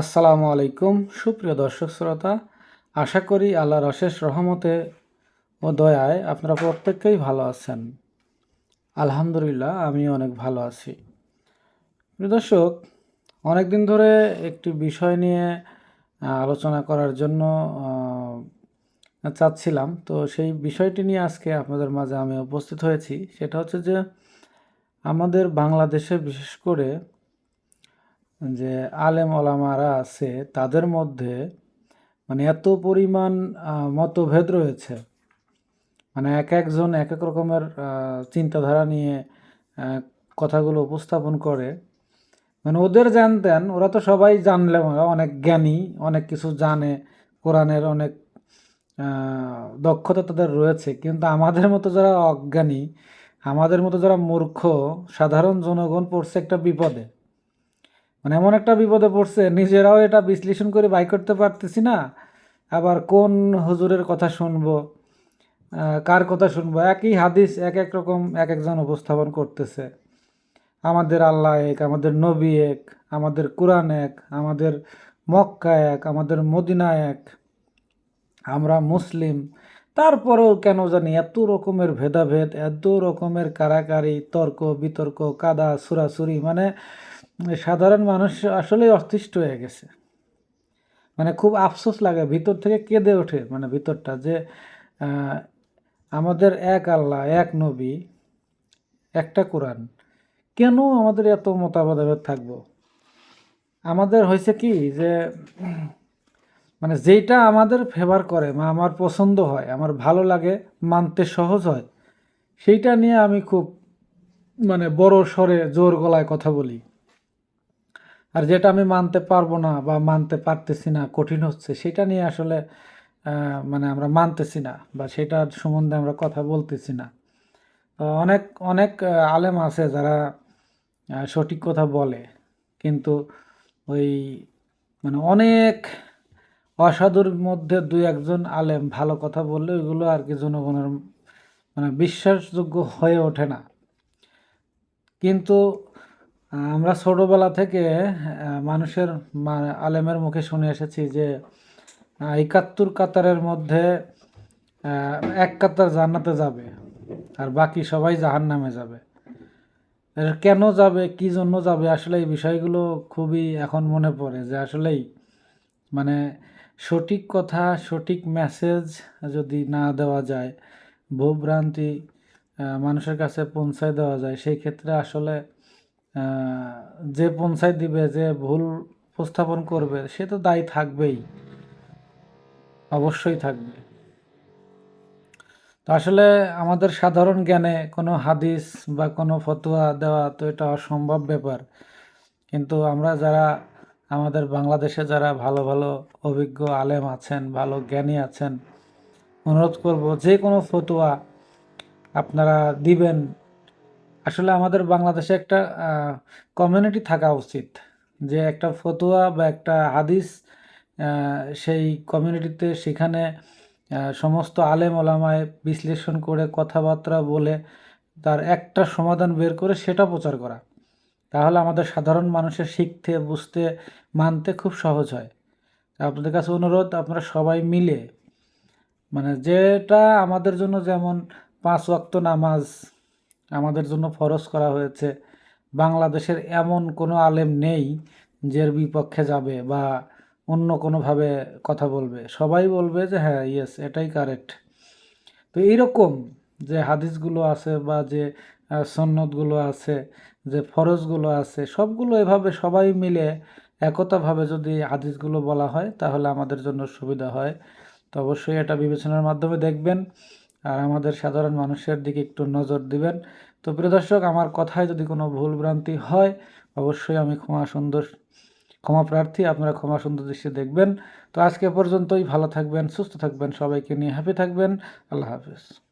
আসসালামু আলাইকুম, সুপ্রিয় দর্শক শ্রোতা। আশা করি আল্লাহর অশেষ রহমতে ও দয়ায় আপনারা প্রত্যেককেই ভালো আছেন। আলহামদুলিল্লাহ আমি অনেক ভালো আছি। প্রিয় দর্শক অনেক দিন ধরে একটি বিষয় নিয়ে আলোচনা করার জন্য চাচ্ছিলাম। তো সেই বিষয়টি নিয়ে আজকে আপনাদের মাঝে আমি উপস্থিত হয়েছি। সেটা হচ্ছে যে, আমাদের বাংলাদেশে বিশেষ করে যে আলেম ওলামারা আছে, তাদের মধ্যে মানে এত পরিমাণ মতভেদ রয়েছে। মানে এক একজন এক এক রকমের চিন্তাধারা নিয়ে কথাগুলো উপস্থাপন করে। মানে ওদের জানতেন ওরা তো সবাই জানলে অনেক জ্ঞানী, অনেক কিছু জানে। কোরআনের অনেক দক্ষতা তাদের রয়েছে। কিন্তু আমাদের মতো যারা অজ্ঞানী, আমাদের মতো যারা মূর্খ, সাধারণ জনগণ পড়ছে একটা বিপদে। মানে এমন একটা বিপদে পড়ছে, নিজেরাও এটা বিশ্লেষণ করে বাই করতে পারতেছি না। আবার কোন হুজুরের কথা শুনব কার কথা শুনব? একই হাদিস, এক এক রকম এক একজন উপস্থাপন করতেছে। আমাদের আল্লাহ এক, আমাদের নবী এক, আমাদের কোরআন এক, আমাদের মক্কা এক, আমাদের মদিনা এক, আমরা মুসলিম। তারপরেও কেন জানি এত রকমের ভেদাভেদ, এত রকমের কারাকারি, তর্ক, বিতর্ক, কাদা, সুরাসুরি মানে সাধারণ মানুষ আসলেই অতিষ্ঠ হয়ে গেছে। মানে খুব আফসোস লাগে, ভিতর থেকে কেঁদে ওঠে মানে ভিতরটা যে আমাদের এক আল্লাহ, এক নবী, একটা কোরআন, কেন আমাদের এত মতামতভেদ থাকব? আমাদের হয়েছে কি যে মানে যেটা আমাদের ফেভার করে, বা আমার পছন্দ হয়, আমার ভালো লাগে, মানতে সহজ হয়, সেইটা নিয়ে আমি খুব মানে বড় স্বরে জোর গলায় কথা বলি। আর যেটা আমি মানতে পারব না বা মানতে পারতেছি না, কঠিন হচ্ছে, সেটা নিয়ে আসলে মানে আমরা মানতেছি না বা সেটার সম্বন্ধে আমরা কথা বলতেছি না। অনেক অনেক আলেম আছে যারা সঠিক কথা বলে, কিন্তু ওই মানে অনেক অসাধুর মধ্যে দুই একজন আলেম ভালো কথা বললে ওইগুলো আর কি জনগণের মানে বিশ্বাসযোগ্য হয়ে ওঠে না। কিন্তু আমরা ছোটোবেলা থেকে মানুষের আলেমের মুখে শুনে এসেছি যে একাত্তর কাতারের মধ্যে এক কাতার জান্নাতে যাবে আর বাকি সবাই জাহান নামে যাবে কেন যাবে, কি জন্য যাবে, আসলে এই বিষয়গুলো খুবই এখন মনে পড়ে যে আসলেই মানে সঠিক কথা, সঠিক মেসেজ যদি না দেওয়া যায় ভূভ্রান্তি মানুষের কাছে পৌঁছায় দেওয়া যায়, সেই ক্ষেত্রে আসলে যে পৌঁছায় দিবে, যে ভুল উপস্থাপন করবে, সে তো দায়ী থাকবেই। অবশ্যই থাকবে। তো আসলে আমাদের সাধারণ জ্ঞানে কোনো হাদিস বা কোনো ফতোয়া দেওয়া তো এটা অসম্ভব ব্যাপার। কিন্তু আমরা যারা, আমাদের বাংলাদেশে যারা ভালো ভালো, অভিজ্ঞ আলেম আছেন, ভালো জ্ঞানী আছেন, অনুরোধ করব যে কোনো ফতোয়া আপনারা দিবেন আসলে আমাদের বাংলাদেশে একটা কমিউনিটি থাকা উচিত। যে একটা ফতোয়া বা একটা হাদিস সেই কমিউনিটিতে সেখানে সমস্ত আলেম ওলামায় বিশ্লেষণ করে, কথাবার্তা বলে তার একটা সমাধান বের করে সেটা প্রচার করা। তাহলে আমাদের সাধারণ মানুষের শিখতে, বুঝতে, মানতে খুব সহজ হয়। আপনাদের কাছে অনুরোধ, আপনারা সবাই মিলে মানে যেটা আমাদের জন্য যেমন পাঁচ ওয়াক্ত নামাজ আমাদের জন্য ফরজ করা হয়েছে। বাংলাদেশের এমন কোনো আলেম নেই যার বিপক্ষে যাবে বা অন্য কোনোভাবে কথা বলবে। সবাই বলবে যে হ্যাঁ ইয়েস এটাই কারেক্ট তো এইরকম যে হাদিসগুলো আছে বা যে সন্ন্যতগুলো আছে, যে ফরজগুলো আছে, সবগুলো এভাবে সবাই মিলে একতাভাবে যদি হাদিসগুলো বলা হয়, তাহলে আমাদের জন্য সুবিধা হয়। তো অবশ্যই এটা বিবেচনার মাধ্যমে দেখবেন। আর আমাদের সাধারণ মানুষের দিকে একটু নজর দিবেন। তো প্রিয় দর্শক, আমার কথায় যদি কোনো ভুল ভ্রান্তি হয়, অবশ্যই আমি ক্ষমা সুন্দর, ক্ষমা প্রার্থী, আপনারা ক্ষমা সুন্দর দৃশ্যে দেখবেন। তো আজকে পর্যন্তই, ভালো থাকবেন, সুস্থ থাকবেন, সবাইকে নিয়ে হ্যাপি থাকবেন। আল্লাহ হাফিজ।